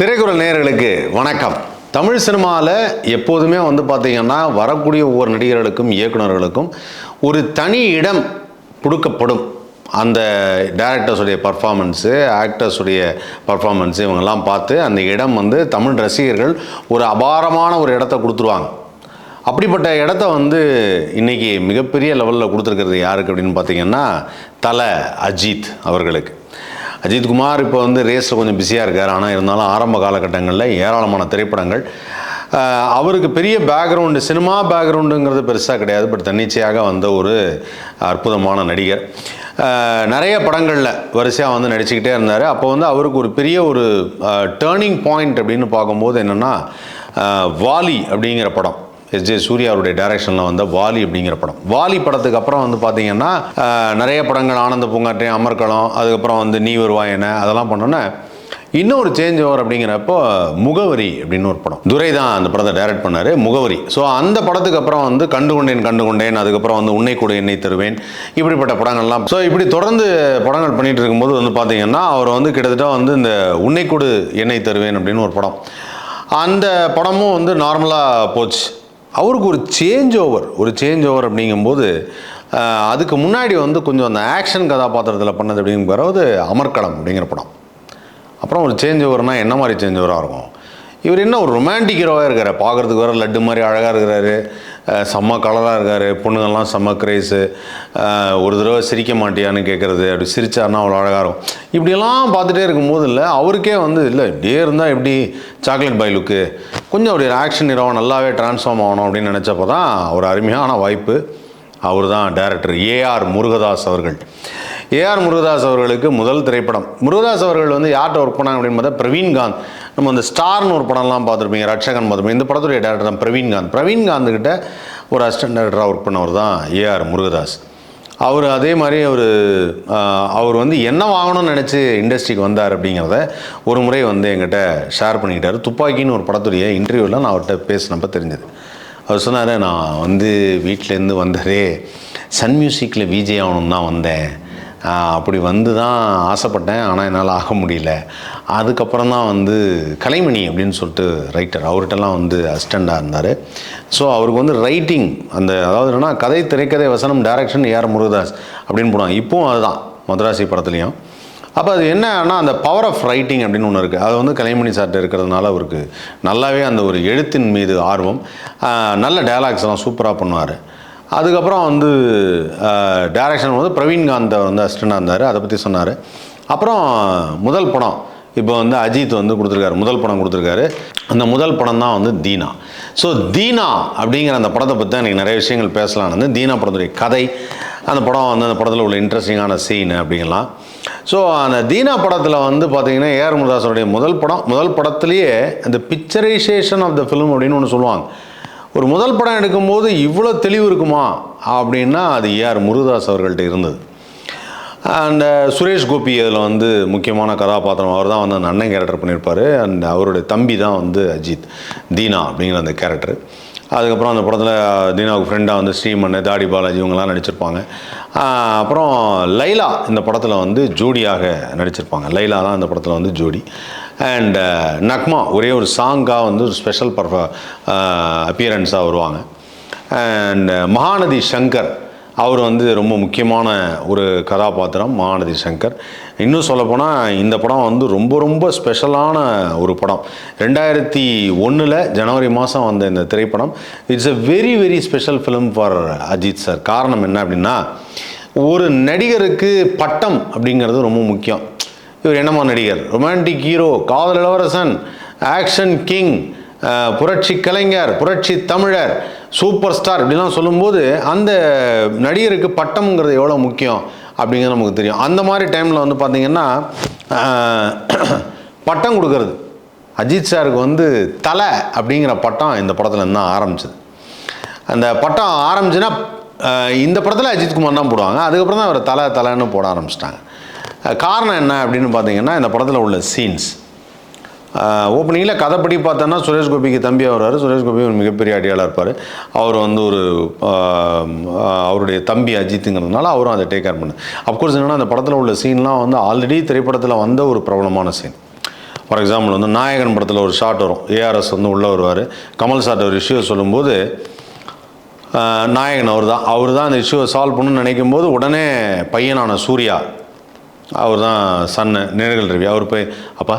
திரைக்குறள் நேயர்களுக்கு வணக்கம். தமிழ் சினிமாவில் எப்போதுமே வந்து பார்த்தீங்கன்னா வரக்கூடிய ஒவ்வொரு நடிகர்களுக்கும் இயக்குனர்களுக்கும் ஒரு தனி இடம் கொடுக்கப்படும். அந்த டேரக்டர்ஸுடைய பர்ஃபார்மன்ஸு ஆக்டர்ஸுடைய பர்ஃபார்மன்ஸு இவங்கெல்லாம் பார்த்து அந்த இடம் வந்து தமிழ் ரசிகர்கள் ஒரு அபாரமான ஒரு இடத்த கொடுத்துருவாங்க. அப்படிப்பட்ட இடத்த வந்து இன்னைக்கு மிகப்பெரிய லெவலில் கொடுத்துருக்கிறது யாருக்கு அப்படின்னு பார்த்தீங்கன்னா தலை அஜித் அவர்களுக்கு. அஜித் குமார் இப்போ வந்து ரேஸில் கொஞ்சம் பிஸியாக இருக்கார். ஆனால் இருந்தாலும் ஆரம்ப காலகட்டங்களில் ஏராளமான திரைப்படங்கள். அவருக்கு பெரிய பேக்ரவுண்டு சினிமா பேக்ரவுண்டுங்கிறது பெருசாக கிடையாது. பட் தன்னிச்சையாக வந்த ஒரு அற்புதமான நடிகர். நிறைய படங்களில் வரிசையாக வந்து நடிச்சுக்கிட்டே இருந்தார். அப்போ வந்து அவருக்கு ஒரு பெரிய ஒரு டேர்னிங் பாயிண்ட் அப்படின்னு பார்க்கும்போது என்னென்னா வாலி அப்படிங்கிற படம். எஸ் ஜே சூர்யா அவருடைய டைரக்ஷனில் வந்த வாலி அப்படிங்கிற படம். வாலி படத்துக்கு அப்புறம் வந்து பார்த்தீங்கன்னா நிறைய படங்கள் ஆனந்த பூங்காற்றே அமர்க்களம் அதுக்கப்புறம் வந்து நீ வருவாய் அதெல்லாம் பண்ணோன்னே இன்னொரு சேஞ்ச் ஓவர் அப்படிங்கிறப்போ முகவரி அப்படின்னு ஒரு படம். துரை தான் அந்த படத்தை டைரக்ட் பண்ணார் முகவரி. ஸோ அந்த படத்துக்கு அப்புறம் வந்து கண்டு கொண்டேன் கண்டு கொண்டேன் அதுக்கப்புறம் வந்து உன்னை கூட என்னை தருவேன் இப்படிப்பட்ட படங்கள்லாம். ஸோ இப்படி தொடர்ந்து படங்கள் பண்ணிட்டு இருக்கும்போது வந்து பார்த்தீங்கன்னா அவர் வந்து கிட்டத்தட்ட வந்து இந்த உன்னை கூடு என்னை தருவேன் அப்படின்னு ஒரு படம். அந்த படமும் வந்து நார்மலாக போச்சு. அவருக்கு ஒரு சேஞ்ச் ஓவர் ஒரு சேஞ்ச் ஓவர் அப்படிங்கும்போது அதுக்கு முன்னாடி வந்து கொஞ்சம் அந்த ஆக்ஷன் கதாபாத்திரத்தில் பண்ணது அப்படிங்கிறது அமர்க்களம் அப்படிங்கிற படம். அப்புறம் ஒரு சேஞ்ச் ஓவர்னால் என்ன மாதிரி சேஞ்ச் ஓவராக இருக்கும்? இவர் என்ன ஒரு ரொமான்டிக் ஹீரோவாக இருக்கார். பார்க்குறதுக்கு வேறு லட்டு மாதிரி அழகாக இருக்கிறாரு. செம்ம கலராக இருக்கார். பொண்ணுங்கள்லாம் செம்ம கிரேஸு ஒரு தடவை சிரிக்க மாட்டியான்னு கேட்குறது அப்படி சிரிச்சாருன்னா அவ்வளோ அழகாக இருக்கும். இப்படியெல்லாம் பார்த்துட்டே இருக்கும்போது இல்லை அவருக்கே வந்து இல்லை இப்படியே இருந்தால் எப்படி சாக்லேட் பாய் லுக்கு கொஞ்சம் அப்படி ஆக்ஷன் ஹீரோவை நல்லாவே ட்ரான்ஸ்ஃபார்ம் ஆகணும் அப்படின்னு நினச்சப்போ தான் ஒரு அருமையான வாய்ப்பு. அவர் தான் டைரக்டர் ஏஆர் முருகதாஸ் அவர்கள். ஏஆர் முருகதாஸ் அவர்களுக்கு முதல் திரைப்படம். முருகதாஸ் அவர்கள் வந்து யார்கிட்ட ஒர்க் பண்ணாங்க அப்படின்னு பார்த்தா பிரவீன்காந்த் நம்ம அந்த ஸ்டார்னு ஒரு படம்லாம் பார்த்துருப்பீங்க ரட்சகன் பார்த்துருப்பீங்க இந்த படத்துடைய டேரக்டர் தான் பிரவீன்காந்த் பிரவீன்காந்த்கிட்ட ஒரு அசிஸ்டன்ட் டேரக்டராக ஒர்க் பண்ணவர் தான் ஏஆர் முருகதாஸ். அவர் அதே மாதிரி அவர் அவர் வந்து என்ன வாங்கணும்னு நினச்சி இண்டஸ்ட்ரிக்கு வந்தார் அப்படிங்கிறத ஒரு முறை வந்து எங்கிட்ட ஷேர் பண்ணிக்கிட்டார். துப்பாக்கின்னு ஒரு படத்துடைய இன்டர்வியூவில் நான் அவர்கிட்ட பேசினப்ப தெரிஞ்சது. அவர் சொன்னார் நான் வந்து வீட்டிலேருந்து வந்ததே சன் மியூசிக்கில் விஜே ஆகணும் தான் வந்தேன். அப்படி வந்து தான் ஆசைப்பட்டேன் ஆனால் என்னால் ஆக முடியல. அதுக்கப்புறம் தான் வந்து கலைமணி அப்படின்னு சொல்லிட்டு ரைட்டர் அவர்கிட்டலாம் வந்து அசிஸ்டண்ட்டாக இருந்தார். ஸோ அவருக்கு வந்து ரைட்டிங் அந்த அதாவது என்னென்னா கதை திரைக்கதை வசனம் டைரக்ஷன் ஏஆர் முருகதாஸ் அப்படின்னு போடுவாங்க. இப்போவும் அதுதான் மதராசி படத்துலையும். அப்போ அது என்னன்னா அந்த பவர் ஆஃப் ரைட்டிங் அப்படின்னு ஒன்று இருக்குது அது வந்து கலைமணி சார்ட்ட இருக்கிறதுனால அவருக்கு நல்லாவே அந்த ஒரு எழுத்தின் மீது ஆர்வம். நல்ல டயலாக்ஸ்லாம் சூப்பராக பண்ணுவார். அதுக்கப்புறம் வந்து டைரக்ஷன் வந்து பிரவீன்காந்த் வந்து அசிஸ்டண்டாக இருந்தார். அதை பற்றி சொன்னார். அப்புறம் முதல் படம் இப்போ வந்து அஜித் வந்து கொடுத்துருக்காரு. முதல் படம் கொடுத்துருக்காரு. அந்த முதல் படம் தான் வந்து தீனா. ஸோ தீனா அப்படிங்கிற அந்த படத்தை பற்றி தான் எனக்கு நிறைய விஷயங்கள் பேசலாம் வந்து தீனா படத்துடைய கதை அந்த படம் வந்து அந்த படத்தில் உள்ள இன்ட்ரெஸ்டிங்கான சீன் அப்படிங்கலாம். ஸோ அந்த தீனா படத்தில் வந்து பார்த்தீங்கன்னா ஏஆர் முருதாசனுடைய முதல் படம் முதல் படத்துலேயே அந்த பிக்சரைசேஷன் ஆஃப் த ஃபிலிம் அப்படின்னு ஒன்று சொல்லுவாங்க. ஒரு முதல் படம் எடுக்கும்போது இவ்வளோ தெளிவு இருக்குமா? அப்படின்னா அது ஏஆர் முருகதாஸ் அவர்கள்ட்ட இருந்தது. அண்ட் சுரேஷ் கோபி அதில் வந்து முக்கியமான கதாபாத்திரம். அவர் தான் வந்து அந்த அண்ணன் கேரக்டர் பண்ணியிருப்பார். அண்ட் அவருடைய தம்பி தான் வந்து அஜித் தீனா அப்படிங்கிற அந்த கேரக்டர் அதுக்கப்புறம் அந்த படத்தில் தீனாவுக்கு ஃப்ரெண்டாக வந்து ஸ்ரீமன் தாடி பாலாஜி இவங்கெல்லாம் நடிச்சிருப்பாங்க. அப்புறம் லைலா இந்த படத்தில் வந்து ஜோடியாக நடிச்சிருப்பாங்க. லைலா தான் இந்த படத்தில் வந்து ஜோடி. அண்ட் uh, நக்மா ஒரே ஒரு சாங்காக வந்து ஒரு ஸ்பெஷல் பர்ஃப அப்பியரன்ஸாக வருவாங்க. அண்ட் uh, மகாநதி சங்கர் அவர் வந்து ரொம்ப முக்கியமான ஒரு கதாபாத்திரம் மகாநதி சங்கர். இன்னும் சொல்லப்போனால் இந்த படம் வந்து ரொம்ப ரொம்ப ஸ்பெஷலான ஒரு படம். ரெண்டாயிரத்தி ஒன்றில் ஜனவரி மாதம் வந்த இந்த திரைப்படம். It's a very very special film for Ajith sir காரணம் என்ன அப்படின்னா ஒரு நடிகருக்கு பட்டம் அப்படிங்கிறது ரொம்ப முக்கியம். இவர் என்னமோ நடிகர் ரொமான்டிக் ஹீரோ காதல் இளவரசன் ஆக்ஷன் கிங் புரட்சி கலைஞர் புரட்சி தமிழர் சூப்பர் ஸ்டார் இப்படிலாம் சொல்லும்போது அந்த நடிகருக்கு பட்டம்ங்கிறது எவ்வளோ முக்கியம் அப்படிங்கிறது நமக்கு தெரியும். அந்த மாதிரி டைமில் வந்து பார்த்திங்கன்னா பட்டம் கொடுக்கறது. அஜித் சாருக்கு வந்து தலை அப்படிங்கிற பட்டம் இந்த படத்தில் இருந்து தான் ஆரம்பிச்சது. அந்த பட்டம் ஆரம்பிச்சுன்னா இந்த படத்தில் அஜித்குமார் தான் போடுவாங்க. அதுக்கப்புறம் தான் அவர் தலை தலைன்னு போட ஆரம்பிச்சிட்டாங்க. காரணம் என்ன அப்படின்னு பார்த்தீங்கன்னா இந்த படத்தில் உள்ள சீன்ஸ் ஓப்பனிங்கில் கதைப்படி பார்த்தோன்னா சுரேஷ் கோபிக்கு தம்பியாக வருவார் சுரேஷ் கோபி ஒரு மிகப்பெரிய அடியாளாக இருப்பார். அவர் வந்து ஒரு அவருடைய தம்பி அஜித்துங்கிறதுனால அவரும் அதை டேக் கேர் பண்ணு. அப்கோர்ஸ் என்னென்னா அந்த படத்தில் உள்ள சீன்லாம் வந்து ஆல்ரெடி திரைப்படத்தில் வந்த ஒரு பிரபலமான சீன் ஃபார் எக்ஸாம்பிள் வந்து நாயகன் படத்தில் ஒரு ஷாட் வரும். ஏஆர்எஸ் வந்து உள்ளே வருவார். கமல் சார்ட்ட ஒரு இஷ்யூ சொல்லும்போது நாயகன் அவர் தான் அவர் தான் அந்த இஷ்யூவை சால்வ் பண்ணணும்னு நினைக்கும் போது உடனே பையனான சூர்யா அவர் தான் சன்னு நேர்கள் ரவி. அவர் போய் அப்பா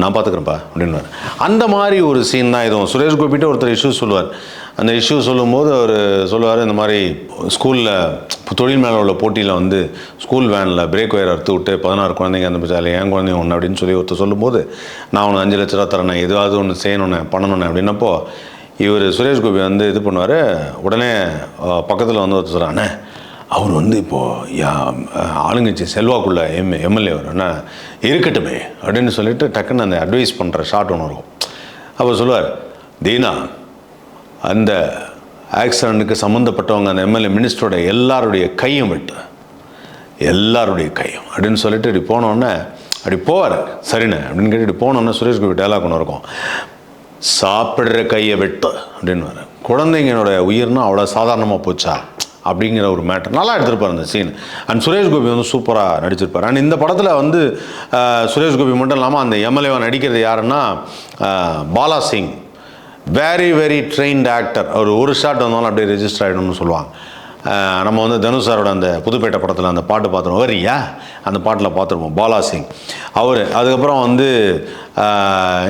நான் பார்த்துக்குறேன்ப்பா அப்படின்வார் அந்த மாதிரி ஒரு சீன் தான் இதுவும். சுரேஷ் கோபிட்ட ஒருத்தர் இஷ்யூ சொல்லுவார். அந்த இஷ்யூ சொல்லும்போது அவர் சொல்லுவார் இந்த மாதிரி ஸ்கூலில் தொழில் மேலே உள்ள போட்டியில் வந்து ஸ்கூல் வேனில் பிரேக் ஒயர் அறுத்து விட்டு பதினாறு குழந்தைங்க அந்த பச்சாலே என் குழந்தைங்க ஒன்று அப்படின்னு சொல்லி ஒருத்தர் சொல்லும்போது நான் ஒன்று அஞ்சு லட்ச ரூபா தரேன். எதுவாவது ஒன்று செய்யணுண்ணே பண்ணணுண்ணே அப்படின்னப்போ இவர் சுரேஷ் கோபி வந்து இது பண்ணுவார். உடனே பக்கத்தில் வந்து ஒருத்தர் சொல்கிறாண்ணே அவர் வந்து இப்போது யா ஆளுங்கட்சி செல்வாக்குள்ள எம் எம்எல்ஏ வரும்னா இருக்கட்டுமே அப்படின்னு சொல்லிட்டு டக்குன்னு அந்த அட்வைஸ் பண்ணுற ஷார்ட் ஒன்று இருக்கும் அப்போ சொல்லுவார் தீனா அந்த ஆக்சிடெண்ட்டுக்கு சம்மந்தப்பட்டவங்க அந்த எம்எல்ஏ மினிஸ்டரோட எல்லாருடைய கையும் விட்டு. எல்லாருடைய கையும். அப்படின்னு சொல்லிட்டு இப்படி போனோடனே அப்படி போவார். சரிண்ணே. அப்படின்னு கேட்டு இப்படி போனோன்னே சுரேஷ் கோபி டைலாக் ஒன்று இருக்கும். சாப்பிட்ற கையை வெட்டு. அப்படின்னு குழந்தைங்களோட உயிர்னா அவ்வளோ சாதாரணமாக போச்சா? அப்படிங்கிற ஒரு மேட்டர் நல்லா எடுத்திருப்பார் அந்த சீன் அண்ட் சுரேஷ் கோபி வந்து சூப்பராக நடிச்சிருப்பார். அண்ட் இந்த படத்தில் வந்து சுரேஷ் கோபி மட்டும் இல்லாமல் அந்த எம்எல்ஏவை நடிக்கிறது யாருன்னா Bala Singh very very trained actor அவர் ஒரு ஷாட் வந்தாலும் அப்படியே ரெஜிஸ்டர் ஆகிடும்னு சொல்லுவாங்க. நம்ம வந்து தனுஷ் சாரோட அந்த புதுப்பேட்டை படத்தில் அந்த பாட்டு பார்த்துருவோம் வரியா அந்த பாட்டில் பார்த்துருப்போம் பாலா சிங் அவர் அதுக்கப்புறம் வந்து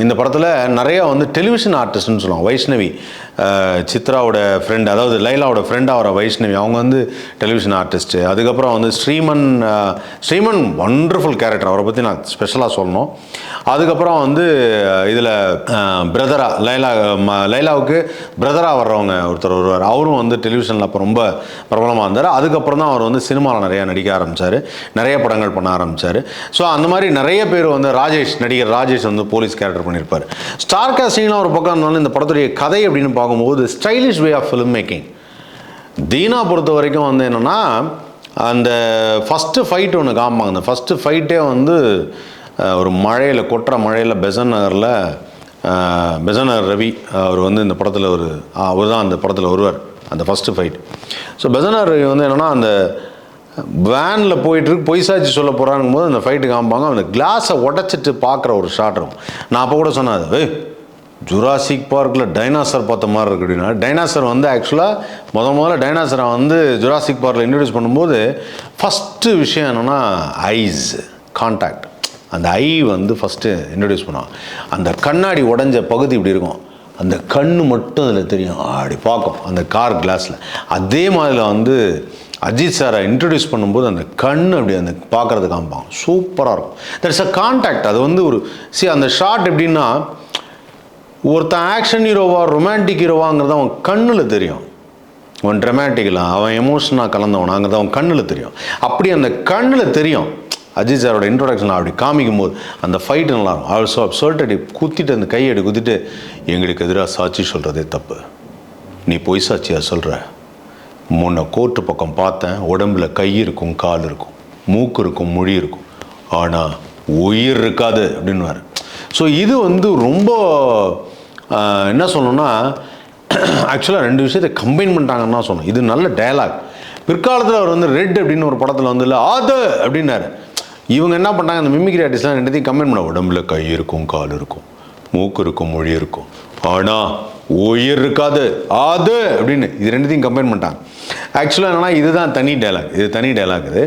இந்த படத்தில் நிறையா வந்து டெலிவிஷன் ஆர்டிஸ்ட்னு சொல்லுவாங்க வைஷ்ணவி. சித்ராவோட ஃப்ரெண்ட் அதாவது லைலாவோட ஃப்ரெண்ட் ஆகிற வைஷ்ணவி அவங்க வந்து டெலிவிஷன் ஆர்டிஸ்ட்டு அதுக்கப்புறம் வந்து ஸ்ரீமன் ஸ்ரீமன் ஒண்டர்ஃபுல் கேரக்டர் அவரை பற்றி நான் ஸ்பெஷலாக சொல்லணும். அதுக்கப்புறம் வந்து இதில் பிரதரா லைலா ம- லைலாவுக்கு பிரதராக வர்றவங்க ஒருத்தர் வருவார். அவரும் வந்து டெலிவிஷனில் அப்போ ரொம்ப பிரபலமாக இருந்தார். அதுக்கப்புறம் தான் அவர் வந்து சினிமாவில் நிறையா நடிக்க ஆரம்பித்தார் நிறைய படங்கள் பண்ண ஆரம்பித்தார் ஸோ அந்த மாதிரி நிறைய பேர் வந்து ராஜேஷ் நடிகர் ராஜேஷ் வந்து போலீஸ் கேரக்டர் பண்ணியிருப்பார் ஸ்டார் காஸ்டிங்லாம் ஒரு பக்கம் இருந்தாலும் இந்த படத்துடைய கதை அப்படின்னு பார்க்கும்போது stylish way of film making Dheena பொறுத்த வரைக்கும் வந்து என்னென்னா அந்த ஃபஸ்ட்டு ஃபைட் ஒன்று காமிப்பாங்க அந்த ஃபஸ்ட்டு ஃபைட்டே வந்து ஒரு மழையில் கொட்டுற மழையில் பெசன் நகரில் அஹ், பெசன் நகர் ரவி அவர் வந்து இந்த படத்தில் ஒரு அவர் தான் அந்த படத்தில் வருவார் அந்த first fight so Besant Nagar Ravi வந்து என்னென்னா அந்த வேனில் போயிட்டுருக்கு பொய்சாச்சி சொல்ல போகிறாங்கும் போது அந்த ஃபைட்டு காமிப்பாங்க அந்த கிளாஸை உடச்சிட்டு பார்க்குற ஒரு ஷாட் இருக்கும். நான் அப்போ கூட சொன்னேன் அது "ஏய், ஜுராசிக் பார்க்கில் டைனாசர் பார்த்த மாதிரி இருக்கு அப்படின்னா டைனாசர் வந்து ஆக்சுவலாக முத முதல்ல டைனாசரை வந்து ஜுராசிக் பார்க்கில் இன்ட்ரடியூஸ் பண்ணும்போது ஃபஸ்ட்டு விஷயம் என்னென்னா ஐஸ் கான்டாக்ட் அந்த ஐ வந்து ஃபஸ்ட்டு இன்ட்ரடியூஸ் பண்ணுவாங்க. அந்த கண்ணாடி உடஞ்ச பகுதி இப்படி இருக்கும். அந்த கண்ணு மட்டும் அதில் தெரியும். அப்படி பார்க்கும். அந்த கார் கிளாஸில் அதே மாதிரி வந்து அஜித் சாரை இன்ட்ரடியூஸ் பண்ணும்போது அந்த கண் அப்படி அந்த பார்க்குறது காமிப்பாங்க. சூப்பராக இருக்கும். தட்ஸ் அ கான்டாக்ட் அது வந்து ஒரு சி அந்த ஷாட் எப்படின்னா ஒருத்தன் ஆக்ஷன் ஹீரோவா ரொமான்டிக் ஹீரோவாங்கிறது அவன் கண்ணில் தெரியும். அவன் ட்ரமேட்டிக்கலாம் அவன் எமோஷனாக கலந்தவனாங்கிறது அவன் கண்ணில் தெரியும். அப்படி அந்த கண்ணில் தெரியும். அஜித் சாரோட இன்ட்ரொடக்ஷன் அப்படி காமிக்கும் போது அந்த ஃபைட்டு நல்லா இருக்கும். அவர் சொ சொல்லிட்டு குத்திட்டு அந்த கையடி குத்திட்டு எங்களுக்கு எதிராக சாட்சி சொல்கிறதே தப்பு. நீ பொய் சாட்சியாக சொல்கிற முன்ன கோர்ட்டு பக்கம் பார்த்தேன். உடம்புல கை இருக்கும் கால் இருக்கும் மூக்கு இருக்கும் மொழி இருக்கும். ஆனால் உயிர் இருக்காது அப்படின்னுவார். ஸோ இது வந்து ரொம்ப என்ன சொல்லணும்னா ஆக்சுவலாக ரெண்டு விஷயத்தை கம்பைன் பண்ணிட்டாங்கன்னு தான் சொல்லணும். இது நல்ல டயலாக் பிற்காலத்தில் அவர் வந்து ரெட் அப்படின்னு ஒரு படத்தில் வந்து இல்லை ஆது அப்படின்னாரு. இவங்க என்ன பண்ணாங்க அந்த மிமிக்ரி ஆர்டிஸ்ட்லாம் ரெண்டுத்தையும் கம்பைன் பண்ண உடம்புல கை இருக்கும் கால் இருக்கும் மூக்கு இருக்கும் மொழி இருக்கும். ஆனால் உயிர் இருக்காது. அது அப்படின்னு இது ரெண்டுத்தையும் கம்பைன் பண்ணிட்டாங்க. ஆக்சுவலாக என்னென்னா இதுதான் தனி டைலாக் இது தனி டைலாக் இது.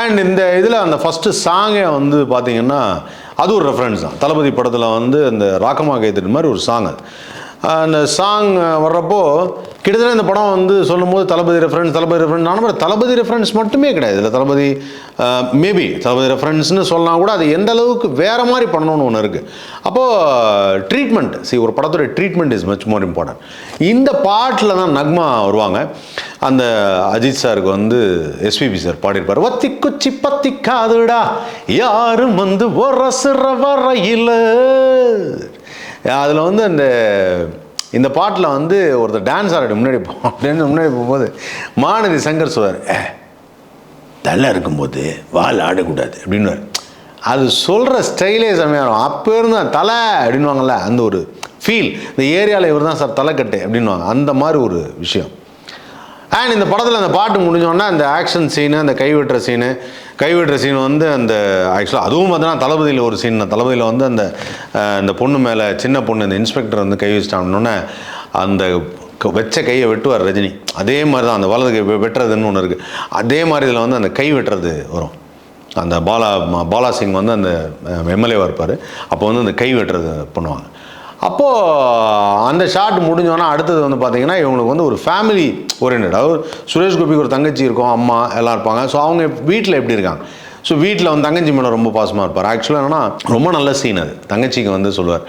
அண்ட் இந்த இதில் அந்த ஃபஸ்ட்டு சாங்கை வந்து பார்த்தீங்கன்னா அது ஒரு ரெஃபரன்ஸ் தான். தளபதி படத்தில் வந்து அந்த ராக்கமாக கைத்தறி மாதிரி ஒரு சாங் அது. அந்த சாங் வர்றப்போ கிட்டத்தட்ட இந்த படம் வந்து சொல்லும்போது தளபதி ரெஃபரன்ஸ் தளபதி ரெஃபரன்ஸ் ஆனால் தளபதி ரெஃபரன்ஸ் மட்டுமே கிடையாது. இல்லை தளபதி மேபி தளபதி ரெஃபரன்ஸ்னு சொல்லலாம் கூட அது எந்த அளவுக்கு வேறு மாதிரி பண்ணணும்னு ஒன்று இருக்குது அப்போது ட்ரீட்மெண்ட் சி ஒரு படத்துடைய treatment is much more important இந்த பாட்டில் தான் நக்மா வருவாங்க. அந்த அஜித் சாருக்கு வந்து எஸ்பிபி சார் பாடியிருப்பார். வத்தி குச்சி பத்தி காதுடா யாரும் வந்து ஒரசுற வரையில் அதில் வந்து அந்த இந்த பாட்டில் வந்து ஒருத்தர் டான்ஸ் ஆடிட்டு முன்னாடி அப்படின்னு முன்னாடி போகும்போது மானதி சங்கர் சொல்வார் தள்ள இருக்கும்போது வால் ஆடக்கூடாது அப்படின்னுவார். அது சொல்கிற ஸ்டைலே செம்மையாக அப்போ இருந்தால் தலை அப்படின்வாங்கள்ல அந்த ஒரு ஃபீல் இந்த ஏரியாவில் இவர் தான் சார் தலைக்கட்டு அப்படின்வாங்க அந்த மாதிரி ஒரு விஷயம். அண்ட் இந்த படத்தில் அந்த பாட்டு முடிஞ்சோடனே அந்த ஆக்ஷன் சீனு அந்த கைவிட்டுற சீனு கைவிடுற சீன் வந்து அந்த ஆக்சுவலாக அதுவும் பார்த்தீங்கன்னா தளபதியில் ஒரு சீன் தளபதியில் வந்து அந்த அந்த இந்த பொண்ணு மேலே சின்ன பொண்ணு இந்த இன்ஸ்பெக்டர் வந்து கை வச்சிட்டாங்கன்னொன்னே அந்த வச்ச கையை வெட்டுவார் ரஜினி. அதே மாதிரி தான் அந்த வலது கை வெ- வெட்டுறதுன்னு ஒன்று இருக்குது அதே மாதிரி இதில் வந்து அந்த கை வெட்டுறது வரும். அந்த பாலா பாலா சிங் வந்து அந்த எம்எல்ஏவாக இருப்பார். அப்போ வந்து அந்த கை வெட்டுறது பண்ணுவாங்க. அப்போது அந்த ஷாட் முடிஞ்சோன்னா அடுத்தது வந்து பார்த்தீங்கன்னா இவங்களுக்கு வந்து ஒரு ஃபேமிலி ஓரியன்ட் அதாவது சுரேஷ் கோபிக்கு ஒரு தங்கச்சி இருக்கும் அம்மா எல்லாம் இருப்பாங்க. ஸோ அவங்க வீட்டில் எப்படி இருக்காங்க? ஸோ வீட்டில் வந்து தங்கச்சி மேலே ரொம்ப பாசமாக இருப்பார். ஆக்சுவலாக என்னன்னா ரொம்ப நல்ல சீன் அது. தங்கச்சிக்கு வந்து சொல்லுவார்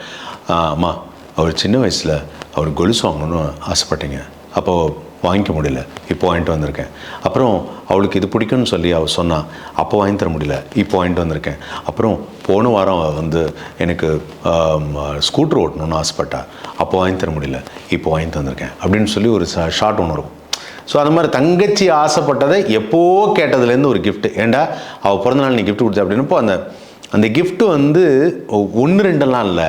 அம்மா அவர் சின்ன வயசில் அவர் கொலுசு வாங்கணும்னு ஆசைப்பட்டீங்க. அப்போது வாங்கிக்க முடியல. இப்போ வாங்கிட்டு வந்திருக்கேன். அப்புறம் அவளுக்கு இது பிடிக்கும்னு சொல்லி அவள் சொன்னான் அப்போ வாங்கி தர முடியல. இப்போ வாங்கிட்டு வந்திருக்கேன். அப்புறம் போன வாரம் வந்து எனக்கு ஸ்கூட்டர் ஓட்டணும்னு ஆசைப்பட்டா அப்போ வாங்கி தர முடியல. இப்போ வாங்கிட்டு வந்திருக்கேன் அப்படின்னு சொல்லி ஒரு ஷார்ட் ஒன்று இருக்கும் ஸோ அந்த மாதிரி தங்கச்சி ஆசைப்பட்டதை எப்போ கேட்டதுலேருந்து ஒரு கிஃப்ட் ஏண்டா அவள் பிறந்தநாள் நீ கிஃப்ட் கொடுத்த அப்படின்னப்போ அந்த அந்த கிஃப்ட்டு வந்து ஒன்று ரெண்டெல்லாம் இல்லை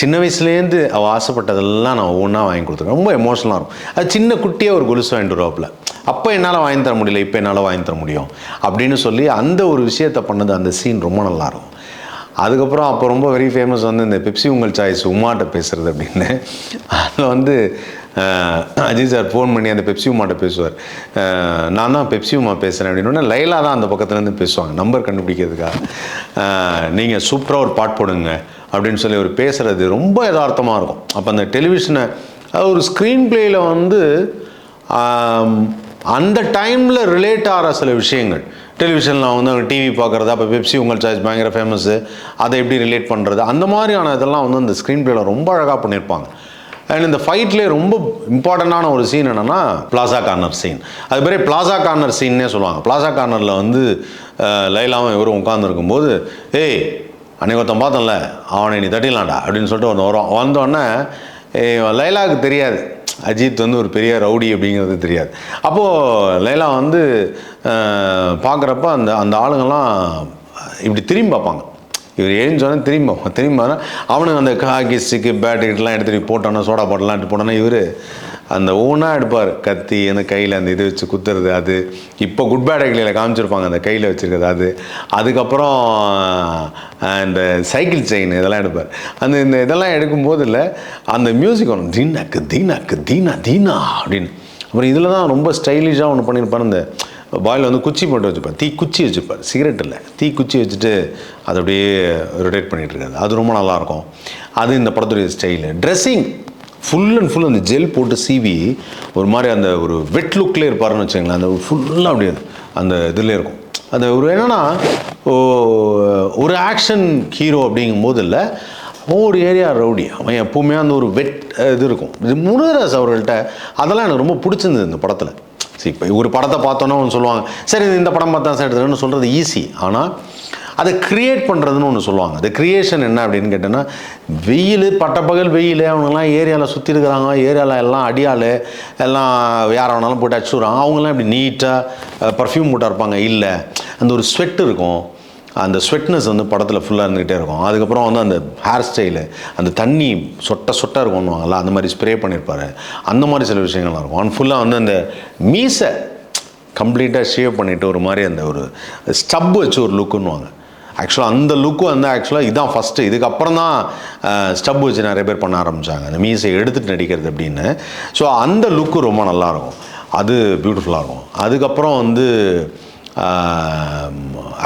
சின்ன வயசுலேருந்து அவள் ஆசைப்பட்டதெல்லாம் நான் ஒவ்வொன்றா வாங்கி கொடுத்துருக்கேன் ரொம்ப எமோஷனலாக இருக்கும். அது சின்ன குட்டியாக ஒரு கொலுசு வாங்கிட்டு வருவாப்புல அப்போ என்னால் வாங்கி தர முடியல இப்போ என்னால் வாங்கி தர முடியும் அப்படின்னு சொல்லி அந்த ஒரு விஷயத்தை பண்ணது அந்த சீன் ரொம்ப நல்லாயிருக்கும் அதுக்கப்புறம் அப்போ ரொம்ப வெரி ஃபேமஸ் வந்து இந்த பெப்சி உங்கள் சாய்ஸ் உமாட்ட பேசுகிறது அப்படின்னு. அதில் வந்து அஜித் சார் ஃபோன் பண்ணி அந்த பெப்சி உமாட்ட பேசுவார். நான் தான் பெப்சி உமா பேசுகிறேன் அப்படின்னு லைலா தான் அந்த பக்கத்துலேருந்து பேசுவாங்க. நம்பர் கண்டுபிடிக்கிறதுக்காக. நீங்கள் சூப்பராக ஒரு பாட் போடுங்க. அப்படின்னு சொல்லி அவர் பேசுகிறது ரொம்ப யதார்த்தமாக இருக்கும். அப்போ அந்த டெலிவிஷனை ஒரு ஸ்க்ரீன் பிளேயில் வந்து அந்த டைமில் ரிலேட் ஆகிற சில விஷயங்கள். டெலிவிஷனில் வந்து டிவி பார்க்குறது அப்போ பெப்சி உங்கள் சாய்ஸ் பயங்கர ஃபேமஸ்ஸு அதை எப்படி ரிலேட் பண்ணுறது அந்த மாதிரியான இதெல்லாம் வந்து அந்த ஸ்க்ரீன் பிளேயில் ரொம்ப அழகாக பண்ணியிருப்பாங்க அண்ட் இந்த ஃபைட்லேயே ரொம்ப இம்பார்ட்டண்ட்டான ஒரு சீன் என்னென்னா பிளாசா கார்னர் சீன் அது மாதிரி பிளாசா கார்னர் சீன்னே சொல்லுவாங்க. பிளாசா கார்னரில் வந்து லைலாவும் இவரும் உட்காந்துருக்கும்போது ஏய் அன்னைக்கு ஒருத்தன் பார்த்தோம்ல அவனை நீ தட்டிடலாம்டா அப்படின்னு சொல்லிட்டு ஒன்று வரும் வந்தோடனே லைலாவுக்கு தெரியாது. அஜித் வந்து ஒரு பெரிய ரவுடி அப்படிங்கிறது தெரியாது. அப்போது லைலா வந்து பார்க்குறப்ப அந்த அந்த ஆளுங்கள்லாம் இப்படி திரும்பி பார்ப்பாங்க. இவர் எழுந்தோடனே திரும்பி பார்ப்பான் திரும்பி பார்த்தா அவனுக்கு அந்த காக்கி ஸ்டிக்கு பேட்டுக்கிட்டலாம் எடுத்துகிட்டு போட்டானா சோடா பாட்டெலாம் எடுத்து போட்டானா இவர் அந்த ஒவ்வொன்றா எடுப்பார் கத்தி அந்த கையில் அந்த இது வச்சு குத்துறது அது. இப்போ குட் பேட் ஐடியில் காமிச்சிருப்பாங்க அந்த கையில் வச்சுருக்கிறது அது. அதுக்கப்புறம் இந்த சைக்கிள் செயின் இதெல்லாம் எடுப்பார். அந்த இந்த இதெல்லாம் எடுக்கும்போது இல்லை அந்த மியூசிக் ஒன்று தீனாக்கு தீனாக்கு தீனா தீனா அப்படின்னு. அப்புறம் இதில் தான் ரொம்ப ஸ்டைலிஷாக ஒன்று பண்ணியிருப்பார் இந்த பாயில் வந்து குச்சி போட்டு வச்சுப்பார். தீ குச்சி வச்சுப்பார் சிகரெட் இல்லை. தீ குச்சி வச்சுட்டு அது அப்படியே ரொட்டேட் பண்ணிகிட்டு இருக்காது. அது ரொம்ப நல்லாயிருக்கும் அது இந்த படத்துடைய style dressing full and full அந்த ஜெல் போட்டு சீவி ஒரு மாதிரி அந்த ஒரு வெட் லுக்கில் இருப்பாருன்னு வச்சுங்களேன் அந்த ஃபுல்லாக அப்படியே அந்த இதில் இருக்கும். அந்த ஒரு என்னென்னா ஒரு ஆக்ஷன் ஹீரோ அப்படிங்கும் போது இல்லை ஒரு ஏரியா ரவுடி அவன் எப்பவுமே அந்த ஒரு வெட் இது இருக்கும். இது முருகராஜ் அவர்கள்ட்ட அதெல்லாம் எனக்கு ரொம்ப பிடிச்சிருந்தது இந்த படத்தில். சரி இப்போ ஒரு படத்தை பார்த்தோன்னா ஒன்று சொல்லுவாங்க. சரி இந்த படம் பார்த்தா சார் எடுத்துக்கணும்னு சொல்கிறது ஈஸி ஆனால் அதை கிரியேட் பண்ணுறதுன்னு ஒன்று சொல்லுவாங்க. அது கிரியேஷன் என்ன அப்படின்னு கேட்டோன்னா வெயில் பட்டப்பகல் வெயில் அவனுங்கெல்லாம் ஏரியாவில் சுற்றி இருக்கிறாங்க ஏரியாவில் எல்லாம் அடியாள் எல்லாம் யாரை வேணாலும் போட்டு அடிச்சுடுறாங்க அவங்களாம் இப்படி நீட்டாக பர்ஃப்யூம் போட்டால் இருப்பாங்க இல்லை அந்த ஒரு ஸ்வெட் இருக்கும். அந்த ஸ்வெட்னஸ் வந்து படத்தில் ஃபுல்லாக இருந்துக்கிட்டே இருக்கும். அதுக்கப்புறம் வந்து அந்த ஹேர் ஸ்டைலு அந்த தண்ணி சொட்ட சொட்டாக இருக்கும்னுவாங்கல்ல அந்த மாதிரி ஸ்ப்ரே பண்ணியிருப்பாரு அந்த மாதிரி சில விஷயங்கள்லாம் இருக்கும். அண்ட் ஃபுல்லாக வந்து அந்த மீசை கம்ப்ளீட்டாக ஷேவ் பண்ணிவிட்டு ஒரு மாதிரி அந்த ஒரு ஸ்டப் வச்சு ஒரு லுக்குன்னுவாங்க ஆக்சுவலாக அந்த லுக்கு வந்து ஆக்சுவலாக இதான் ஃபஸ்ட்டு இதுக்கப்புறம் தான் ஸ்டப் வச்சு நிறைய பேர் பண்ண ஆரம்பித்தாங்க அந்த மீசை எடுத்துகிட்டு நடிக்கிறது அப்படின்னு. ஸோ அந்த லுக்கு ரொம்ப நல்லாயிருக்கும். அது பியூட்டிஃபுல்லாக இருக்கும். அதுக்கப்புறம் வந்து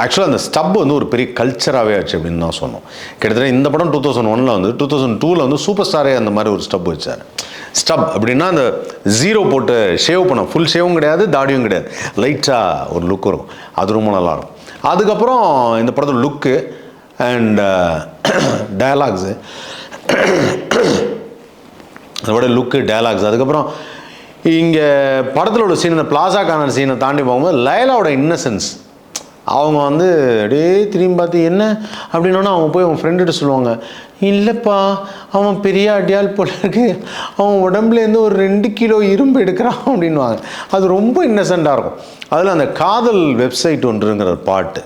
ஆக்சுவலாக அந்த ஸ்டப் வந்து ஒரு பெரிய கல்ச்சராகவே ஆச்சு அப்படின்னு தான் சொன்னோம். கிட்டத்தட்ட இந்த படம் டூ தௌசண்ட் ஒனில் வந்து டூ தௌசண்ட் டூவில் வந்து சூப்பர் ஸ்டாரே அந்த மாதிரி ஒரு ஸ்டப் வச்சார். ஸ்டப் அப்படின்னா அந்த ஜீரோ போட்டு ஷேவ் பண்ண ஃபுல் ஷேவும் கிடையாது தாடியும் கிடையாது. லைட்டாக ஒரு லுக் இருக்கும். அது ரொம்ப நல்லாயிருக்கும். அதுக்கப்புறம் இந்த படத்தோட லுக்கு அண்ட் டயலாக்ஸு அதோட லுக்கு டயலாக்ஸ் அதுக்கப்புறம் இங்கே படத்தில் உள்ள சீன் இந்த பிளாசா கார்னர் சீனை தாண்டி போகும்போது லைலாவோட இன்னசென்ஸ் அவங்க வந்து அப்படியே திரும்பி பார்த்து என்ன? அப்படின்னோன்னா அவங்க போய் அவங்க ஃப்ரெண்டுகிட்ட சொல்லுவாங்க இல்லைப்பா அவன் பெரிய அடியால் போல இருக்கு. அவன் உடம்புலேருந்து ஒரு ரெண்டு கிலோ இரும்பு எடுக்கிறான். அப்படின்வாங்க அது ரொம்ப இன்னசென்ட்டாக இருக்கும். அதில் அந்த காதல் வெப்சைட் ஒன்றுங்கிற பாட்டு.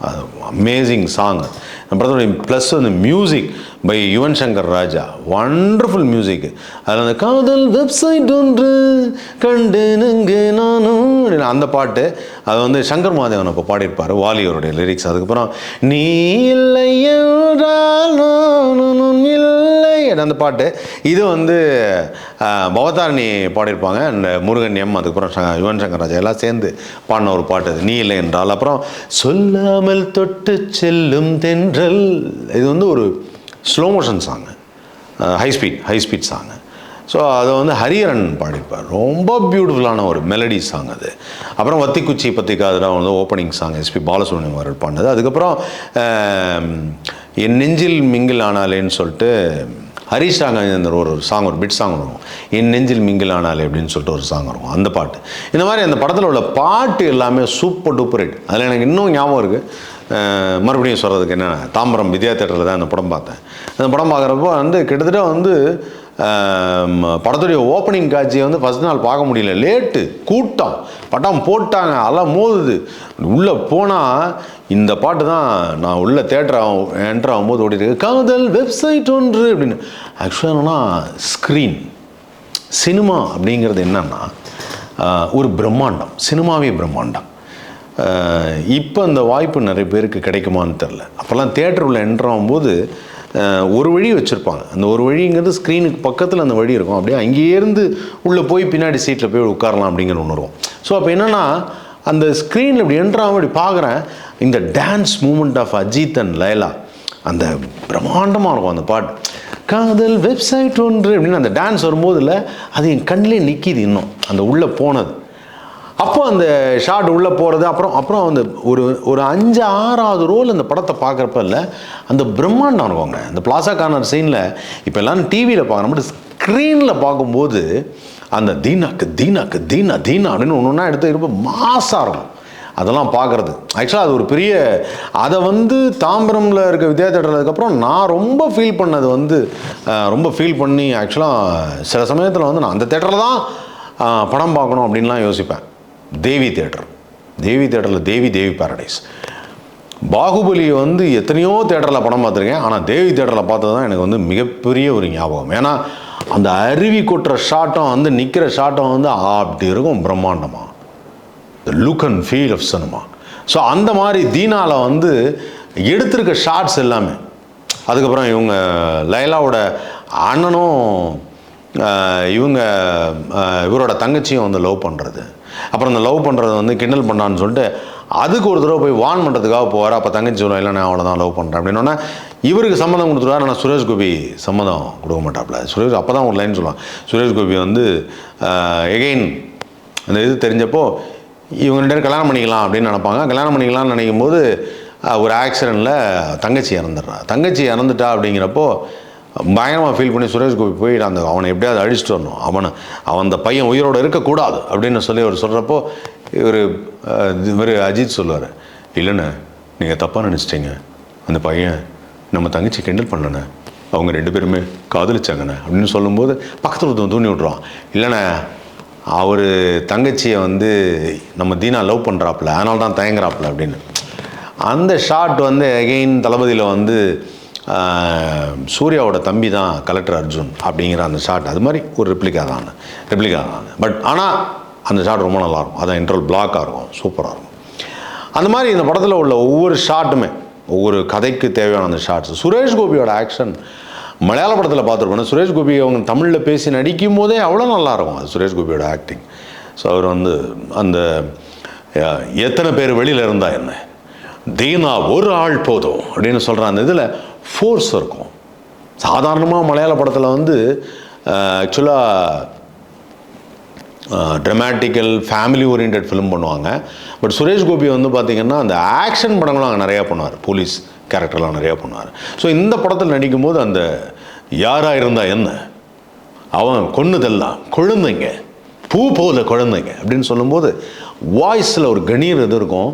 அது அமேசிங் சாங் அந்த ப்ளஸ் வந்து music by Yuvan Shankar Raja wonderful music அதில் அந்த காதல் வெப்சைட் ஒன்று கண்டேனுங்க நானும் அந்த பாட்டு. அது வந்து சங்கர் மாதேவன் அப்போ பாடியிருப்பார் வாலியோருடைய லிரிக்ஸ் அதுக்கப்புறம் நீ இல்லை என்றால் இல்லை அந்த பாட்டு. இது வந்து பவதாரணி பாடியிருப்பாங்க அண்ட் முருகன் எம். அதுக்கப்புறம் யுவன் சங்கர் ராஜா எல்லாம் சேர்ந்து பாடின ஒரு பாட்டு அது. நீ இல்லை என்றால் அப்புறம் சொல்லாமல் தொட்டு செல்லும் தென்றல். இது வந்து ஒரு slow motion song high speed high speed song so அதை வந்து ஹரிஹரன் பாடிப்பார். ரொம்ப பியூட்டிஃபுல்லான ஒரு மெலடி சாங் அது. அப்புறம் வத்திக்குச்சி பத்திக்காதுடா வந்து ஓப்பனிங் சாங் எஸ்பி பாலசுப்ரமணியம் அவர்கள் பாடினது. அதுக்கப்புறம் என் நெஞ்சில் மிங்கில் ஆனாலேன்னு சொல்லிட்டு ஹரிஷ் ராகவேந்தர் ஒரு சாங் ஒரு பிட் சாங் வரும். என் நெஞ்சில் மிங்கில் ஆனாலே அப்படின்னு சொல்லிட்டு ஒரு சாங் இருக்கும் அந்த பாட்டு. இந்த மாதிரி அந்த படத்தில் உள்ள பாட்டு எல்லாமே சூப்பர் டூப்பர் ஹிட் அதில் எனக்கு இன்னும் ஞாபகம் இருக்குது மறுபடியும் சொல்கிறதுக்கு என்ன தாம்பரம் வித்யா தேட்டரில் தான் அந்த படம் பார்த்தேன். அந்த படம் பார்க்குறப்போ வந்து கிட்டத்தட்ட வந்து படத்துடைய ஓப்பனிங் காட்சியை வந்து ஃபஸ்ட் நாள் பார்க்க முடியல. லேட்டு கூட்டம். படம் போட்டாங்க அதெல்லாம் மோதுது. உள்ளே போனால் இந்த பாட்டு தான் நான் உள்ள தேட்டர் ஆகும் என்டர் ஆகும்போது ஓடிட்டு காதல் வெப்சைட் ஒன்று அப்படின்னு. ஆக்சுவலாக என்னன்னா ஸ்க்ரீன் சினிமா அப்படிங்கிறது என்னன்னா ஒரு பிரம்மாண்டம். சினிமாவே பிரம்மாண்டம். இப்போ அந்த வாய்ப்பு நிறைய பேருக்கு கிடைக்குமான்னு தெரில அப்போல்லாம் தேட்டர் உள்ள என்ட்ரு ஆகும்போது ஒரு வழி வச்சுருப்பாங்க. அந்த ஒரு வழிங்கிறது ஸ்க்ரீனுக்கு பக்கத்தில் அந்த வழி இருக்கும். அப்படியே அங்கேயிருந்து உள்ளே போய் பின்னாடி சீட்டில் போய் உட்காரலாம் அப்படிங்கிற ஒன்று வரும் ஸோ அப்போ என்னென்னா அந்த ஸ்க்ரீனில் இப்படி என்ட்ரு இப்படி பார்க்குறேன் இந்த dance movement of Ajith and Laila அந்த பிரம்மாண்டமாக இருக்கும் அந்த பாட்டு. காதல் வெப்சைட் ஒன்று அப்படின்னு அந்த டான்ஸ் வரும்போதில் அது என் கண்ணிலே நிற்கிது இன்னும். அந்த உள்ளே போனது. அப்போ அந்த ஷாட் உள்ளே போகிறது அப்புறம் அப்புறம் அந்த ஒரு ஒரு அஞ்சு ஆறாவது ரோல் அந்த படத்தை பார்க்குறப்ப இல்லை அந்த பிரம்மாண்டம் இருக்குங்க அந்த பிளாசா கார்னர் சீனில் இப்போ எல்லாம் டிவியில் பார்க்குற மட்டும் ஸ்க்ரீனில் பார்க்கும்போது அந்த தீனாக்கு தீனாக்கு தீனா தீனா அப்படின்னு ஒன்று ஒன்றா எடுத்து ரொம்ப மாசாக இருக்கும். அதெல்லாம் பார்க்குறது. ஆக்சுவலாக அது ஒரு பெரிய அதை வந்து தாம்பரமில் இருக்க வித்யா தேட்டரில் நான் ரொம்ப ஃபீல் பண்ணது வந்து ரொம்ப ஃபீல் பண்ணி ஆக்சுவலாக சில சமயத்தில் வந்து நான் அந்த தேட்டரில் தான் படம் பார்க்கணும் அப்படின்லாம் யோசிப்பேன். தேவி தேட்டர். தேவி தேட்டரில் தேவி தேவி பாரடைஸ் பாகுபலியை வந்து எத்தனையோ தேட்டரில் படம் பார்த்துருக்கேன். ஆனால் தேவி தேட்டரில் பார்த்தது தான் எனக்கு வந்து மிகப்பெரிய ஒரு ஞாபகம். ஏன்னா அந்த அருவி கொட்டுற ஷாட்டம் வந்து நிற்கிற ஷாட்டம் வந்து அப்படி இருக்கும் பிரம்மாண்டமாக the look and feel of cinema so அந்த மாதிரி தீனாவில் வந்து எடுத்திருக்க ஷார்ட்ஸ் எல்லாமே. அதுக்கப்புறம் இவங்க லைலாவோட அண்ணனும் இவங்க இவரோட தங்கச்சியும் வந்து லவ் பண்ணுறது அப்புறம் அந்த லவ் பண்ணுறது வந்து கிண்டல் பண்ணான்னு சொல்லிட்டு அதுக்கு ஒரு தடவை போய் வான் பண்ணுறதுக்காக போவார். அப்போ தங்கச்சி சொல்லுவா இல்லை நான் அவ்வளோ தான் லவ் பண்ணுறேன் அப்படின்னா இவருக்கு சம்மந்தம் கொடுத்துருவார் ஆனால் சுரேஷ் கோபி சம்மந்தம் கொடுக்க மாட்டாப்புல சுரேஷ் அப்போ தான் ஒரு லைன் சொல்லுவான். சுரேஷ் கோபி வந்து எகெயின் அந்த இது தெரிஞ்சப்போ இவங்க ரெண்டு பேரும் கல்யாணம் பண்ணிக்கலாம் அப்படின்னு நினைப்பாங்க. கல்யாணம் பண்ணிக்கலாம்னு நினைக்கும் போது ஒரு ஆக்சிடெண்ட்டில் தங்கச்சி இறந்துடுறா. தங்கச்சி இறந்துட்டா அப்படிங்கிறப்போ பயங்கரமாக ஃபீல் பண்ணி சுரேஷ் கோபி போய் அந்த அவனை எப்படியாவது அழிச்சிட்டு வரணும். அவனை அவன் அந்த பையன் உயிரோடு இருக்கக்கூடாது அப்படின்னு சொல்லி அவர் சொல்கிறப்போ இவர் இவர் அஜித் சொல்லுவார் இல்லைண்ணே நீங்கள் தப்பாக நினச்சிட்டிங்க. அந்த பையன் நம்ம தங்கச்சி கிண்டல் பண்ணலண்ணே. அவங்க ரெண்டு பேருமே காதலிச்சாங்கண்ணே. அப்படின்னு சொல்லும்போது பக்கத்தில் ஒருத்தன் தூண்டி விட்ருவான் இல்லைண்ணே அவர் தங்கச்சியை வந்து நம்ம தீனா லவ் பண்ணுறாப்புல அதனால தான் தயங்குறாப்புல அப்படின்னு. அந்த ஷாட் வந்து அகெயின் தளபதியில் வந்து சூர்யாவோட தம்பி தான் கலெக்டர் அர்ஜுன் அப்படிங்கிற அந்த ஷாட். அது மாதிரி ஒரு ரெப்ளிகா தான் ரெப்ளிகா தான் பட் ஆனால் அந்த ஷாட் ரொம்ப நல்லாயிருக்கும் அதான் இன்ட்ரோல் பிளாக்காக இருக்கும். சூப்பராக இருக்கும். அந்த மாதிரி இந்த படத்தில் உள்ள ஒவ்வொரு ஷாட்டுமே ஒவ்வொரு கதைக்கு தேவையான அந்த ஷாட்ஸ். சுரேஷ் கோபியோட ஆக்ஷன் மலையாள படத்தில் பார்த்துருப்போம் சுரேஷ் கோபி அவங்க தமிழில் பேசி நடிக்கும் போதே அவ்வளோ நல்லாயிருக்கும் அது சுரேஷ் கோபியோட ஆக்டிங் ஸோ அவர் வந்து அந்த எத்தனை பேர் வெளியில் இருந்தால் என்ன? தீனா ஒரு ஆள் போதும் அப்படின்னு சொல்கிற அந்த இதில் ஃபோர்ஸ் இருக்கும். சாதாரணமாக மலையாள படத்தில் வந்து ஆக்சுவலாக ட்ரமாட்டிக்கல் ஃபேமிலி ஓரியன்ட் ஃபிலிம் பண்ணுவாங்க. பட் சுரேஷ் கோபி வந்து பார்த்திங்கன்னா அந்த ஆக்ஷன் படங்களும் அங்கே நிறையா பண்ணுவார். போலீஸ் கேரக்டர்லாம் நிறையா பண்ணுவார். ஸோ இந்த படத்தில் நடிக்கும்போது அந்த யாராக இருந்தால் என்ன? அவன் கொன்னுதெல்லாம் குழந்தைங்க. பூ போல குழந்தைங்க அப்படின்னு சொல்லும்போது வாய்ஸில் ஒரு கணீர் இது இருக்கும்.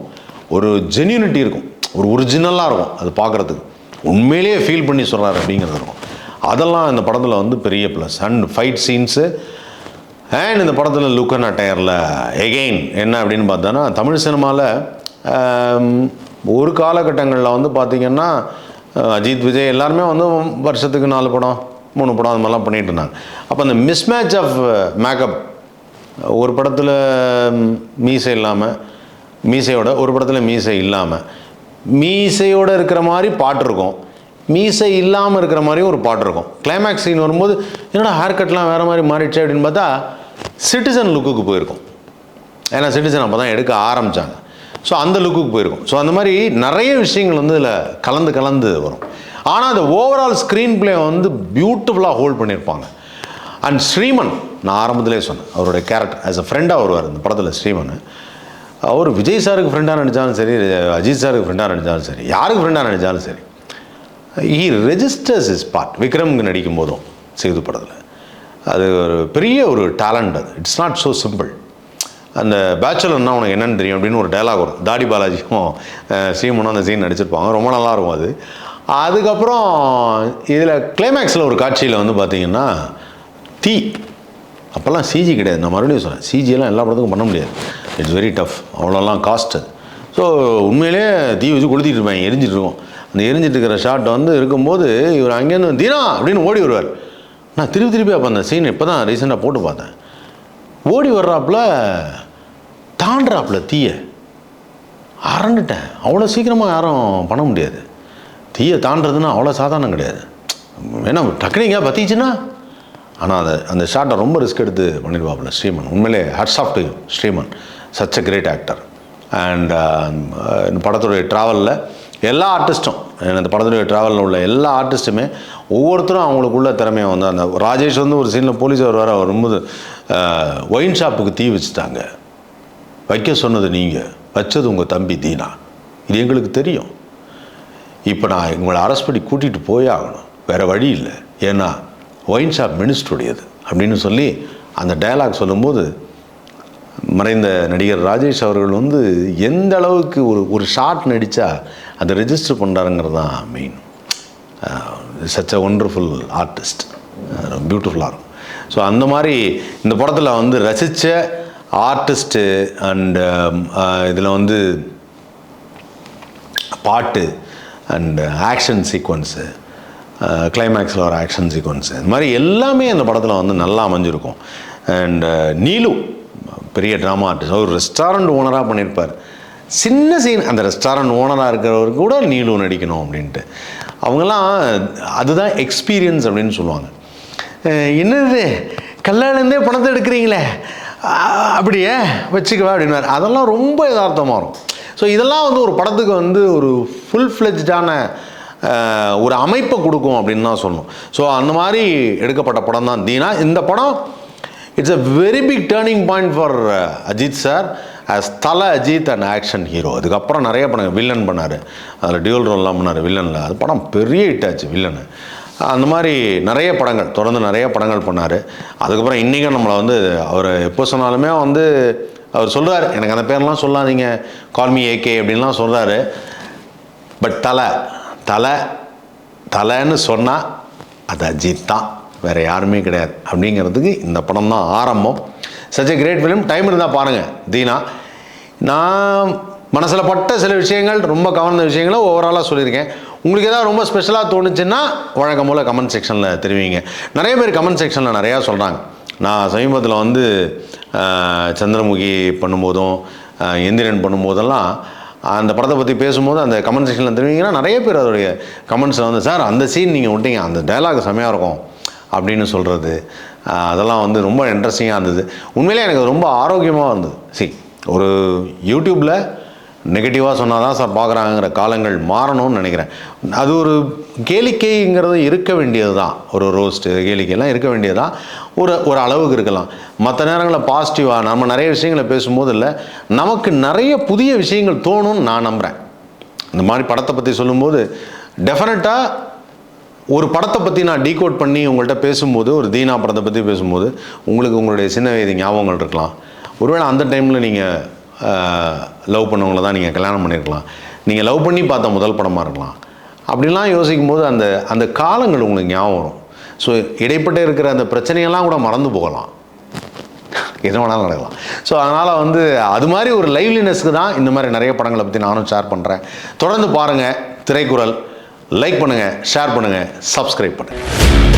ஒரு ஜென்யூனிட்டி இருக்கும். ஒரு ஒரிஜினலாக இருக்கும் அது பார்க்குறதுக்கு உண்மையிலேயே ஃபீல் பண்ணி சொல்கிறார் அப்படிங்கிறது இருக்கும். அதெல்லாம் இந்த படத்தில் வந்து பெரிய plus and fight scenes and இந்த படத்தில் லுக்கன் அட்டையரில் எகெயின் என்ன அப்படின்னு பார்த்தோன்னா தமிழ் சினிமாவில் ஒரு காலகட்டங்களில் வந்து பார்த்திங்கன்னா அஜித் விஜய் எல்லாருமே வந்து வருஷத்துக்கு நாலு படம் மூணு படம் அது மாதிரிலாம் பண்ணிகிட்டு இருந்தாங்க. அப்போ அந்த மிஸ்மேட்ச் ஆஃப் மேக்கப் ஒரு படத்தில் மீசை இல்லாமல் மீசையோட ஒரு படத்தில் மீசை இல்லாமல் மீசையோட இருக்கிற மாதிரி பாட்டு இருக்கும். மீசை இல்லாமல் இருக்கிற மாதிரியும் ஒரு பாட்டு இருக்கும். கிளைமேக்ஸ் சீன் வரும்போது என்னடா ஹேர் கட்லாம் வேறு மாதிரி மாறிடுச்சு? அப்படின்னு பார்த்தா சிட்டிசன் லுக்குக்கு போயிருக்கும். ஏன்னா சிட்டிசன் அப்போ தான் எடுக்க ஆரம்பித்தாங்க ஸோ அந்த லுக்குக்கு போயிருக்கும். ஸோ அந்த மாதிரி நிறைய விஷயங்கள் வந்து இதில் கலந்து கலந்து வரும். ஆனால் அந்த ஓவரால் ஸ்க்ரீன் பிளே வந்து பியூட்டிஃபுல்லாக ஹோல்ட் பண்ணியிருப்பாங்க. அண்ட் ஸ்ரீமன் நான் ஆரம்பத்திலே சொன்னேன் அவருடைய கேரக்டர் ஆஸ் அ ஃப்ரெண்டாக வருவார் இந்த படத்தில் ஸ்ரீமன். அவர் விஜய் சாருக்கு ஃப்ரெண்டாக நினச்சாலும் சரி அஜித் சாருக்கு ஃப்ரெண்டாக நினச்சாலும் சரி யாருக்கு ஃப்ரெண்டாக நினச்சாலும் சரி ஈ ரெஜிஸ்டர்ஸ் இஸ் பார்ட் விக்ரம்க்கு நடிக்கும் போதும் செய்து படத்தில். அது ஒரு பெரிய ஒரு டேலண்ட் அது. இட்ஸ் நாட் ஸோ சிம்பிள் அந்த பேச்சுலர்னா உனக்கு என்னென்னு தெரியும் அப்படின்னு ஒரு டைலாக் வரும். தாடி பாலாஜியும் சீமனும் அந்த சீன் நடிச்சிருப்பாங்க. ரொம்ப நல்லாயிருக்கும் அது. அதுக்கப்புறம் இதில் கிளைமேக்ஸில் ஒரு காட்சியில் வந்து பார்த்தீங்கன்னா தீ அப்போல்லாம் சிஜி கிடையாது. நான் மறுபடியும் சொல்கிறேன் சிஜியெல்லாம் எல்லா படத்துக்கும் பண்ண முடியாது. இட்ஸ் வெரி டஃப் அவ்வளோலாம் காஸ்ட் அது. ஸோ உண்மையிலே தீ வச்சு கொளுத்திட்டு இருப்பேன் எரிஞ்சிட்டு அந்த எரிஞ்சிட்டு இருக்கிற ஷாட் வந்து இருக்கும்போது இவர் அங்கேருந்து தீனா அப்படின்னு ஓடி வருவார். நான் திருப்பி திருப்பி அப்போ அந்த சீன் இப்போ தான் ரீசெண்டாக போட்டு பார்த்தேன். ஓடி வர்றாப்புல தாண்டுறாப்புல தீயை. அரண்டுட்டேன் அவ்வளோ சீக்கிரமாக யாரும் பண்ண முடியாது. தீயை தாண்டுறதுன்னா அவ்வளோ சாதாரணம் கிடையாது. வேணா டக்குனிங்க பற்றிச்சுன்னா ஆனால் அந்த அந்த ஷாட்டை ரொம்ப ரிஸ்க் எடுத்து பண்ணிடுவாப்புல ஸ்ரீமன். உண்மையிலே hats off to Sriman. Such a great actor and இந்த படத்துடைய ட்ராவலில் எல்லா ஆர்டிஸ்ட்டும் அந்த படத்துடைய ட்ராவலில் உள்ள எல்லா ஆர்டிஸ்ட்டுமே ஒவ்வொருத்தரும் அவங்களுக்குள்ள திறமையை வந்து அந்த ராஜேஷ் வந்து ஒரு சீனில் போலீஸ் வருவார் அவர் ரொம்ப ஒயின் ஷாப்புக்கு தீ வச்சுட்டாங்க. வைக்க சொன்னது நீங்கள் வச்சது உங்கள் தம்பி தீனா. இது எங்களுக்கு தெரியும். இப்போ நான் உங்களை அரெஸ்ட் பண்ணி கூட்டிகிட்டு போயே ஆகணும். வேறு வழி இல்லை. ஏன்னா ஒயின் ஷாப் மினிஸ்டருடையது அப்படின்னு சொல்லி அந்த டயலாக் சொல்லும்போது மறைந்த நடிகர் ராஜேஷ் அவர்கள் வந்து எந்த அளவுக்கு ஒரு ஒரு ஷாட் நடித்தா அதை ரெஜிஸ்டர் பண்ணுறாருங்கிறது தான் main such a wonderful artist பியூட்டிஃபுல்லாக இருக்கும். ஸோ அந்த மாதிரி இந்த படத்தில் வந்து ரசித்த ஆர்டிஸ்ட்டு அண்டு இதில் வந்து பாட்டு அண்ட் ஆக்ஷன் சீக்வன்ஸு Uh, கிளைமேக்ஸில் வர ஆக்ஷன் சீக்வன்ஸு இந்த மாதிரி எல்லாமே அந்த படத்தில் வந்து நல்லா அமைஞ்சிருக்கும். அண்டு uh, நீலு பெரிய ட்ராமா ஆர்டிஸ்ட் அவர் ரெஸ்டாரண்ட் ஓனராக பண்ணியிருப்பார் சின்ன சீன் அந்த ரெஸ்டாரண்ட் ஓனராக இருக்கிறவர் கூட நீலு நடிக்கணும் அப்படின்ட்டு. அவங்கெல்லாம் அதுதான் எக்ஸ்பீரியன்ஸ் அப்படின்னு சொல்லுவாங்க. Uh, என்னது? கல்யாணந்தே பணத்தை எடுக்கிறீங்களே? அப்படியே வச்சுக்கவா அப்படின்னாரு அதெல்லாம் ரொம்ப யதார்த்தமாக இருக்கும் ஸோ இதெல்லாம் வந்து ஒரு படத்துக்கு வந்து ஒரு ஃபுல் ஃப்ளெஜ்டான ஒரு அமைப்பை கொடுக்கும் அப்படின்னு தான் சொல்லணும். ஸோ அந்த மாதிரி எடுக்கப்பட்ட படம் தான் தீனா. இந்த படம் it's a very big turning point for Ajith sir as Thala Ajith and action hero அதுக்கப்புறம் நிறைய படம் வில்லன் பண்ணார். அதில் டியூல் ரோல்லாம் பண்ணார் வில்லனில் அது படம் பெரிய ஹிட் ஆச்சு வில்லனு அந்த மாதிரி நிறைய படங்கள் தொடர்ந்து நிறைய படங்கள் பண்ணார். அதுக்கப்புறம் இன்றைக்கும் நம்மளை வந்து அவர் எப்போ சொன்னாலுமே வந்து அவர் சொல்கிறார் எனக்கு அந்த பேர்லாம் சொல்லாதீங்க. கால்மி ஏகே அப்படின்லாம் சொல்கிறாரு பட் தலை தலை தலைன்னு சொன்னால் அது அஜித் தான். வேறு யாருமே கிடையாது. அப்படிங்கிறதுக்கு இந்த படம் தான் ஆரம்பம். Such a great film time இருந்தால் பாருங்கள் தீனா. நான் மனசில் பட்ட சில விஷயங்கள் ரொம்ப கவர்ந்த விஷயங்களை ஓவராலாக சொல்லியிருக்கேன். உங்களுக்கு ஏதாவது ரொம்ப ஸ்பெஷலாக தோணுச்சுன்னா வழக்கம் போல் கமெண்ட் செக்ஷனில் தெரிவிங்க. நிறைய பேர் கமெண்ட் செக்ஷனில் நிறையா சொல்கிறாங்க நான் சமீபத்தில் வந்து சந்திரமுகி பண்ணும்போதும் எந்திரன் பண்ணும்போதெல்லாம் அந்த படத்தை பற்றி பேசும்போது அந்த கமெண்ட் செக்ஷனில் தெரிவிங்கன்னா நிறைய பேர் அதோடைய கமெண்ட்ஸில் வந்து சார் அந்த சீன் நீங்கள் விட்டீங்க. அந்த டைலாக் செம்மையாக இருக்கும். அப்படின்னு சொல்கிறது அதெல்லாம் வந்து ரொம்ப இன்ட்ரெஸ்டிங்காக இருந்தது. உண்மையிலே எனக்கு ரொம்ப ஆரோக்கியமாக இருந்தது. சரி ஒரு யூடியூப்பில் நெகட்டிவாக சொன்னால் தான் சார் பார்க்குறாங்கிற காலங்கள் மாறணும்னு நினைக்கிறேன். அது ஒரு கேளிக்கைங்கிறது இருக்க வேண்டியது தான் ஒரு ரோஸ்ட்டு கேளிக்கைலாம் இருக்க வேண்டியது தான் ஒரு ஒரு அளவுக்கு இருக்கலாம். மற்ற நேரங்களில் பாசிட்டிவாக நம்ம நிறைய விஷயங்களை பேசும்போது இல்லை நமக்கு நிறைய புதிய விஷயங்கள் தோணும்னு நான் நம்புகிறேன் இந்த மாதிரி படத்தை பற்றி சொல்லும்போது டெஃபினட்டாக ஒரு படத்தை பற்றி நான் டீகோட் பண்ணி உங்கள்கிட்ட பேசும்போது ஒரு தீனா படத்தை பற்றி பேசும்போது உங்களுக்கு உங்களுடைய சின்ன வயது ஞாபகங்கள் இருக்கலாம். ஒருவேளை அந்த டைமில் நீங்கள் லவ் பண்ணவங்கள தான் நீங்கள் கல்யாணம் பண்ணியிருக்கலாம் நீங்கள் லவ் பண்ணி பார்த்த முதல் படமாக இருக்கலாம். அப்படிலாம் யோசிக்கும் போது அந்த அந்த காலங்கள் உங்களுக்கு ஞாபகம் வரும். ஸோ இடைப்பட்ட இருக்கிற அந்த பிரச்சனையெல்லாம் கூட மறந்து போகலாம். எது வேணாலும் நடக்கலாம். ஸோ அதனால் வந்து அது மாதிரி ஒரு லைவ்லினஸ்க்கு தான் இந்த மாதிரி நிறைய படங்களை பற்றி நானும் ஷேர் பண்ணுறேன் தொடர்ந்து பாருங்கள் திரைக்குறள். லைக் பண்ணுங்கள் ஷேர் பண்ணுங்கள் சப்ஸ்கிரைப் பண்ணுங்கள்